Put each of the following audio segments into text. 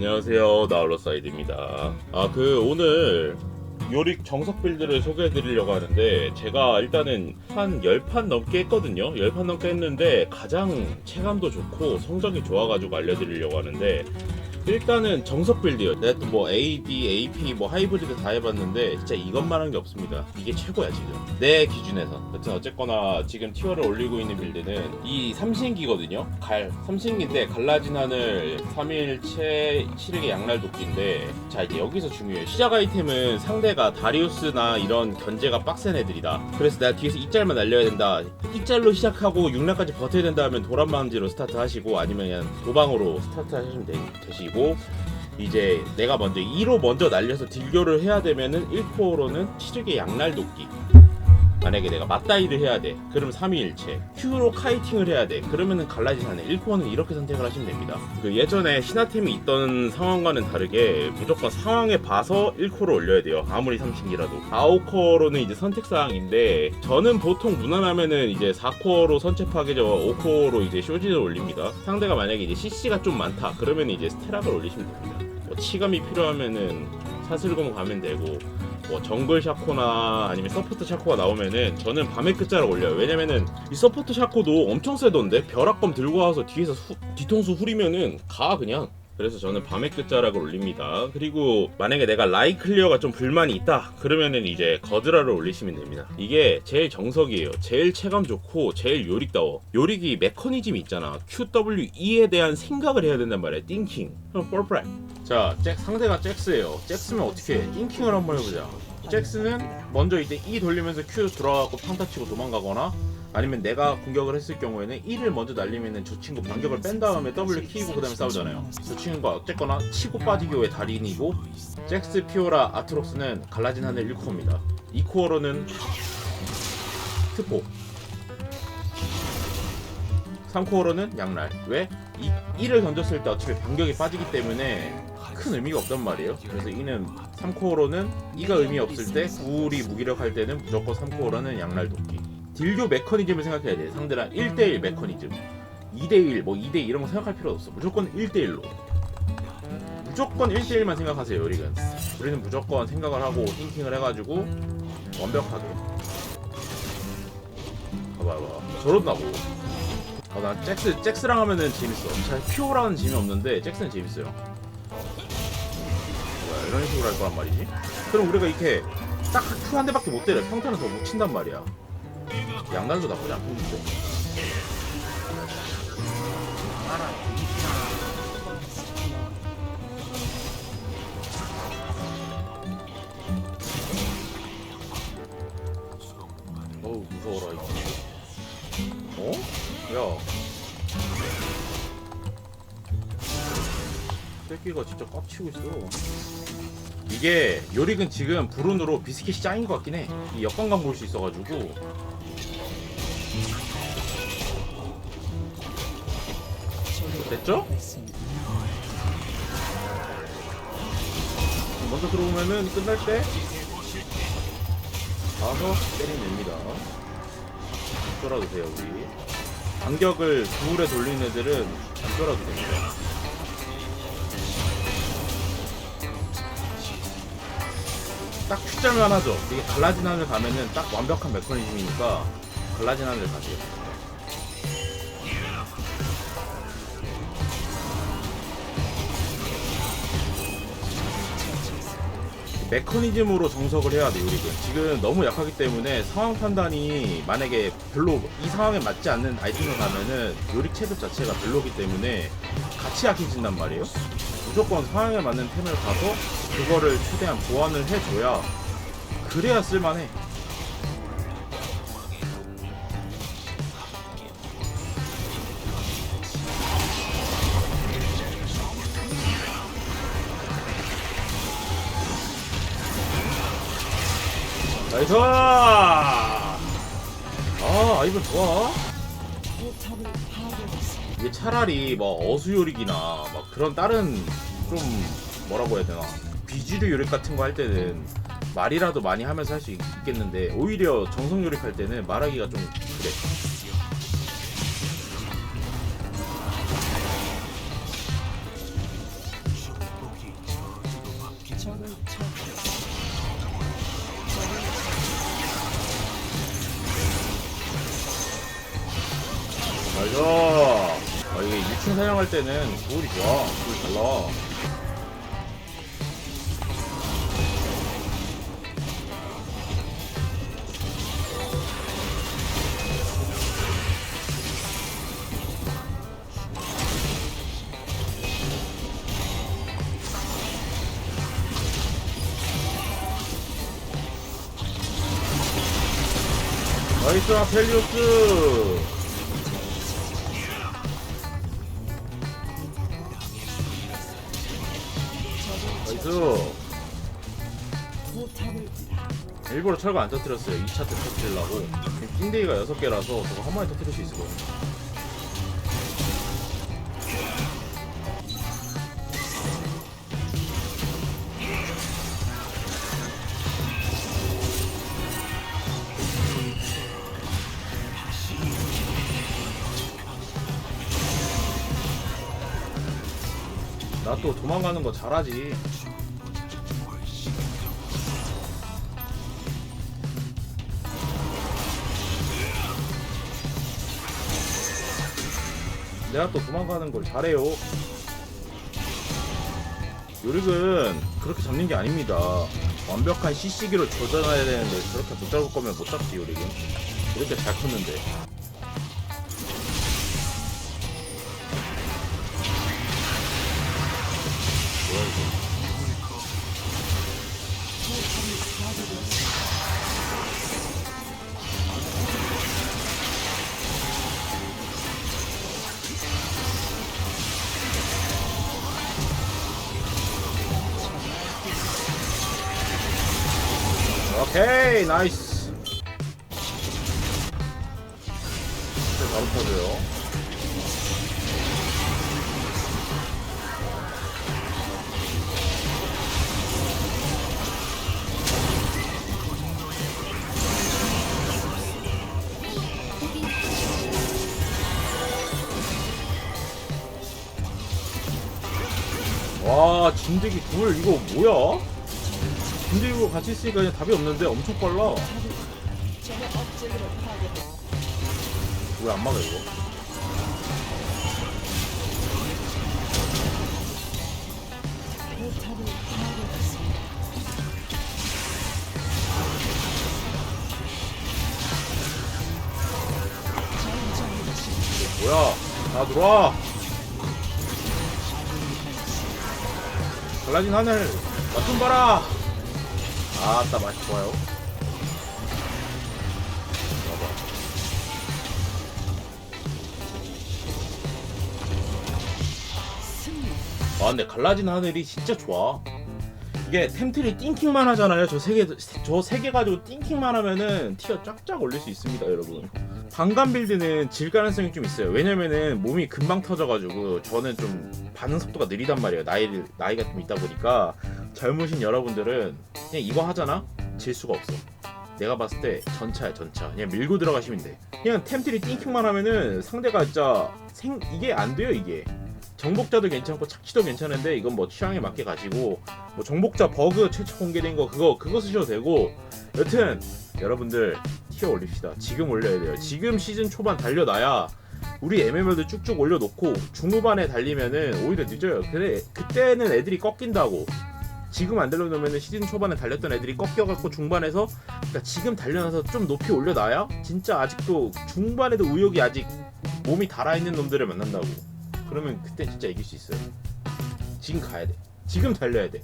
안녕하세요. 나울러사이드입니다. 아 그 오늘 요릭 정석 빌드를 소개해 드리려고 하는데 제가 일단은 한 10판 넘게 했거든요. 10판 넘게 했는데 가장 체감도 좋고 성적이 좋아가지고 알려드리려고 하는데 일단은 정석 빌드요. 내가 또 뭐 AD, AP, 뭐 하이브리드 다 해봤는데 진짜 이것만 한 게 없습니다. 이게 최고야 지금. 내 기준에서. 여튼 어쨌거나 지금 티어를 올리고 있는 빌드는 이 삼신기거든요. 갈. 삼신기인데 갈라진 하늘 3일체 실익의 양날 도끼인데 자 이제 여기서 중요해요. 시작 아이템은 상대가 다리우스나 이런 견제가 빡센 애들이다. 그래서 내가 뒤에서 이짤만 날려야 된다. 이짤로 시작하고 6락까지 버텨야 된다 하면 도란마음지로 스타트 하시고 아니면 그냥 도방으로 스타트 하시면 되, 되시고 이제 내가 먼저 2로 먼저 날려서 딜교를 해야 되면은 1코어로는 치르게 양날 도끼 만약에 내가 맞다이를 해야 돼. 그럼 3위일체 Q로 카이팅을 해야 돼. 그러면은 갈라진 하네 1코어는 이렇게 선택을 하시면 됩니다. 그 예전에 신화템이 있던 상황과는 다르게 무조건 상황에 봐서 1코어를 올려야 돼요. 아무리 3신기라도. 4코어로는 이제 선택사항인데 저는 보통 무난하면은 이제 4코어로 선체 파괴저 5코어로 이제 쇼진을 올립니다. 상대가 만약에 이제 CC가 좀 많다. 그러면 이제 스테락을 올리시면 됩니다. 뭐 치감이 필요하면은 사슬금 가면 되고 뭐 정글 샤코나 아니면 서포트 샤코가 나오면은 저는 밤의 끝자락 올려요. 왜냐면은 이 서포트 샤코도 엄청 세던데 벼락검 들고 와서 뒤에서 후- 뒤통수 후리면은 가 그냥. 그래서 저는 밤의 끝자락을 올립니다. 그리고 만약에 내가 라이 클리어가 좀 불만이 있다 그러면은 이제 거드라를 올리시면 됩니다. 이게 제일 정석이에요. 제일 체감 좋고 제일 요릭다워. 요릭이 메커니즘이 있잖아. QWE에 대한 생각을 해야 된단 말이야. 띵킹. 그럼 뻘프라이. 자, 잭, 상대가 잭스예요. 잭스면 어떻게 해? 띵킹을 한번 해보자. 잭스는 먼저 이제 E 돌리면서 Q 들어가고 평타 치고 도망가거나 아니면 내가 공격을 했을 경우에는 1을 먼저 날리면은 저 친구 반격을 뺀 다음에 W 키고 그다음에 싸우잖아요. 저 친구가 어쨌거나 치고 빠지기의 달인이고 잭스, 피오라, 아트록스는 갈라진 하늘 1코어입니다. 2코어로는 트포 3코어로는 양날 왜? 이 1을 던졌을 때 어차피 반격이 빠지기 때문에 큰 의미가 없단 말이에요 그래서 이는 3코어로는 이가 의미 없을 때 9울이 무기력할 때는 무조건 3코어로는 양날 도끼 딜교 메커니즘을 생각해야 돼 상대랑 1대1 메커니즘 2대1 뭐 2대2 이런 거 생각할 필요 없어 무조건 1대1로 무조건 1대1만 생각하세요 우리는 우리는 무조건 생각을 하고 띵킹을 해가지고 완벽하게 봐봐 봐봐 저런다고 아, 난 잭스, 잭스랑 하면은 재밌어. 잘 피오라는 재미 없는데, 잭스는 재밌어요. 뭐야, 이런 식으로 할 거란 말이지? 그럼 우리가 이렇게 딱 Q 한 대밖에 못 때려. 평타는 더 못 친단 말이야. 양단도 나쁘지 않던데. 어우, 무서워라, 이거. 어? 야. 새끼가 진짜 깝치고 있어. 이게 요릭은 지금 불운으로 비스킷이 짱인 것 같긴 해. 이 역광감 볼 수 있어가지고. 됐죠? 먼저 들어오면은 끝날 때 가서 때리면 됩니다. 쫄아도 돼요 우리. 반격을 구울에 돌리는 애들은 안 쫄아도 됩니다. 딱 Q자만 하죠. 이게 갈라진 하늘 가면은 딱 완벽한 메커니즘이니까 갈라진 하늘 가세요. 메커니즘으로 정석을 해야 돼 요리는. 지금 너무 약하기 때문에 상황 판단이 만약에 별로 이 상황에 맞지 않는 아이템을 가면은 요리 체급 자체가 별로기 때문에 같이 약해진단 말이에요. 무조건 상황에 맞는 템을 가서 그거를 최대한 보완을 해줘야 그래야 쓸만해 나이스! 아, 아이번 좋아. 이게 차라리 뭐 어수요릭이나 막 그런 다른 좀 뭐라고 해야 되나 비주류 요릭 같은 거 할 때는 말이라도 많이 하면서 할 수 있겠는데 오히려 정성 요릭 할 때는 말하기가 좀 그래. 아. 아, 이게 2층 사냥할 때는 구울이 좋아. 구울이 달라. 나이스 아펠리오스 일부러 철거 안 터뜨렸어요. 2차 때 터뜨리려고. 킹데이가 6개라서 저거 한 번에 터뜨릴 수 있을 거예요. 나 또 도망가는 거 잘하지 내가 또 도망가는 걸 잘해요. 요릭은 그렇게 잡는 게 아닙니다. 완벽한 CC기로 조져놔야 되는데 저렇게 못 잡을 거면 못 잡지 요릭은. 이렇게 잘 컸는데. 오케이 나이스 바로 터져요 와 진드기 둘 이거 뭐야? 진드기고 같이 있으니까 그냥 답이 없는데 엄청 빨라 왜 안 막아 이거? 뭐야? 다 들어와. 갈라진 하늘 맛 좀 봐라. 아따 맛이 좋아요. 아 근데 갈라진 하늘이 진짜 좋아. 이게 템트리 띵킹만 하잖아요. 저세 개, 가지고 띵킹만 하면은 티어 쫙쫙 올릴 수 있습니다, 여러분. 방감 빌드는 질 가능성이 좀 있어요. 왜냐면은 몸이 금방 터져가지고 저는 좀 반응 속도가 느리단 말이에요. 나이 나이가 좀 있다 보니까 젊으신 여러분들은 그냥 이거 하잖아, 질 수가 없어. 내가 봤을 때 전차야 전차. 그냥 밀고 들어가시면 돼. 그냥 템트리 띵킹만 하면은 상대가 진짜 생 이게 안 돼요 이게. 정복자도 괜찮고 착취도 괜찮은데 이건 뭐 취향에 맞게 가시고 뭐 정복자 버그 최초 공개된 거 그거 그거 쓰셔도 되고 여튼 여러분들 티어 올립시다 지금 올려야 돼요 지금 시즌 초반 달려놔야 우리 MML도 쭉쭉 올려놓고 중후반에 달리면은 오히려 늦어요 그래 그때는 애들이 꺾인다고 지금 안 달려놓으면 시즌 초반에 달렸던 애들이 꺾여갖고 중반에서 그러니까 지금 달려놔서 좀 높이 올려놔야 진짜 아직도 중반에도 의욕이 아직 몸이 달아있는 놈들을 만난다고 그러면 그때 진짜 이길 수 있어요. 지금 가야 돼. 지금 달려야 돼.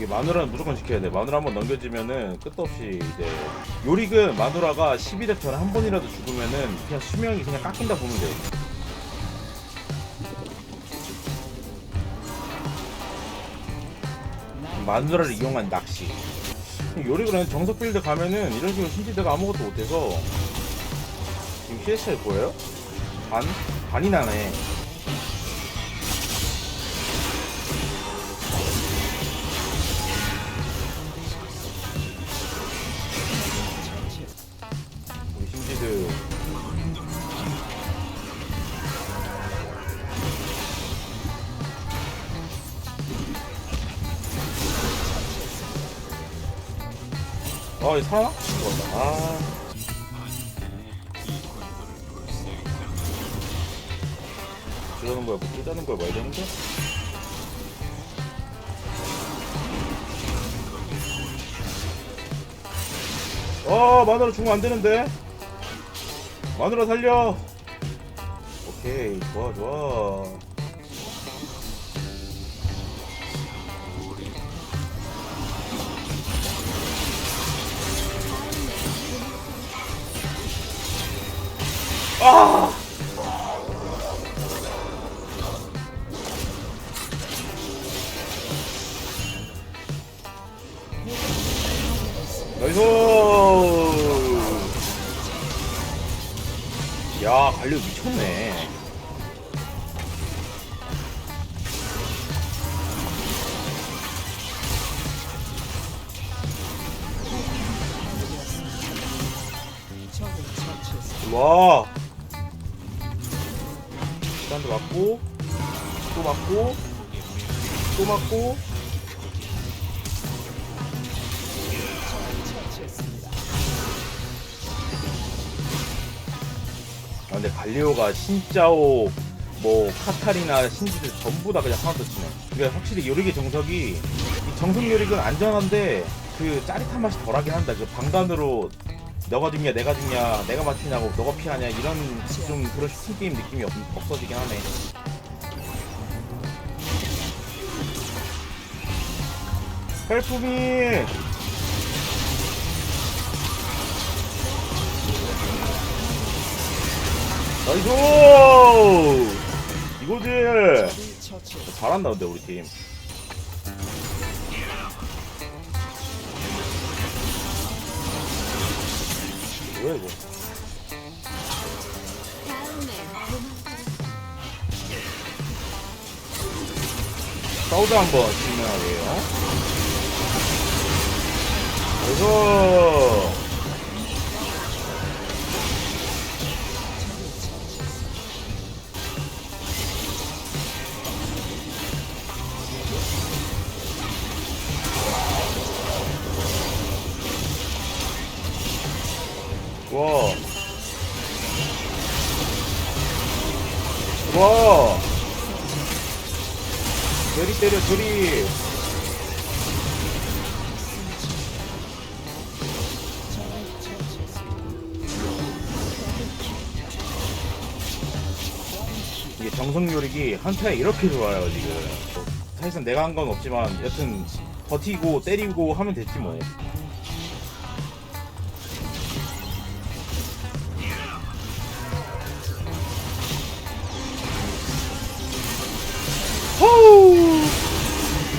이게 마누라는 무조건 지켜야 돼. 마누라 한 번 넘겨지면은 끝도 없이 이제 요릭은 마누라가 12대 전에 한 번이라도 죽으면은 그냥 수명이 그냥 깎인다 보면 돼. 마누라를 이용한 낚시. 요리그는 정석 빌드 가면은 이런 식으로 신지대가 아무것도 못해서 지금 CS 차이 보여요? 반? 반이 나네 아, 이 살아나? 죽었다. 아. 이러는 거야, 뭐 뜨자는 거야, 뭐 이러는 거야? 어, 마누라 죽으면 안 되는데? 마누라 살려! 오케이, 좋아, 좋아. 아! 나이스! 야, 갈려 미쳤네. 와! 한대 맞고, 또 맞고, 또 맞고. 아, 근데 갈리오가 신짜오, 뭐, 카타리나 신지들 전부 다 그냥 하나도 치네. 그러니까 확실히 요리기 정석이, 이 정석 요리는 안전한데, 그 짜릿한 맛이 덜하긴 한다. 그 방간으로 너가 죽냐, 내가 죽냐, 내가 맞히냐고, 너가 피하냐, 이런 좀 그런 슈팅 게임 느낌이 없, 없어지긴 하네. 헬프미! 나이스! 이거지! 잘한다, 근데, 우리 팀. 뭐야, 이거? 사우드 한번 진행하게요. 그래서 때려, 저리. 이게 정성 요리기 한타에 이렇게 좋아요 지금 뭐, 사실상 내가 한 건 없지만 여튼 버티고 때리고 하면 됐지 뭐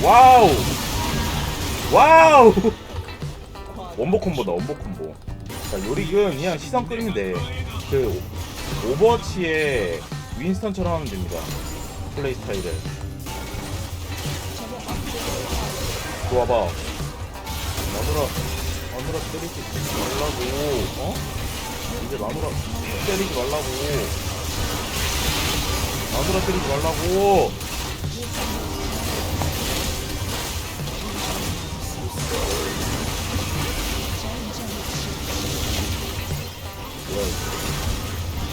와우. 와우. 원복 콤보다 원복 콤보. 자 요리는 그냥 시선 끄면 돼그 오버워치의 윈스턴처럼 하면 됩니다. 플레이 스타일을. 좋아봐. 마누라 마누라 때리지 말라고. 어? 이제 마누라 때리지 말라고. 마누라 때리지 말라고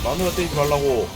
마누라 때리지 말라고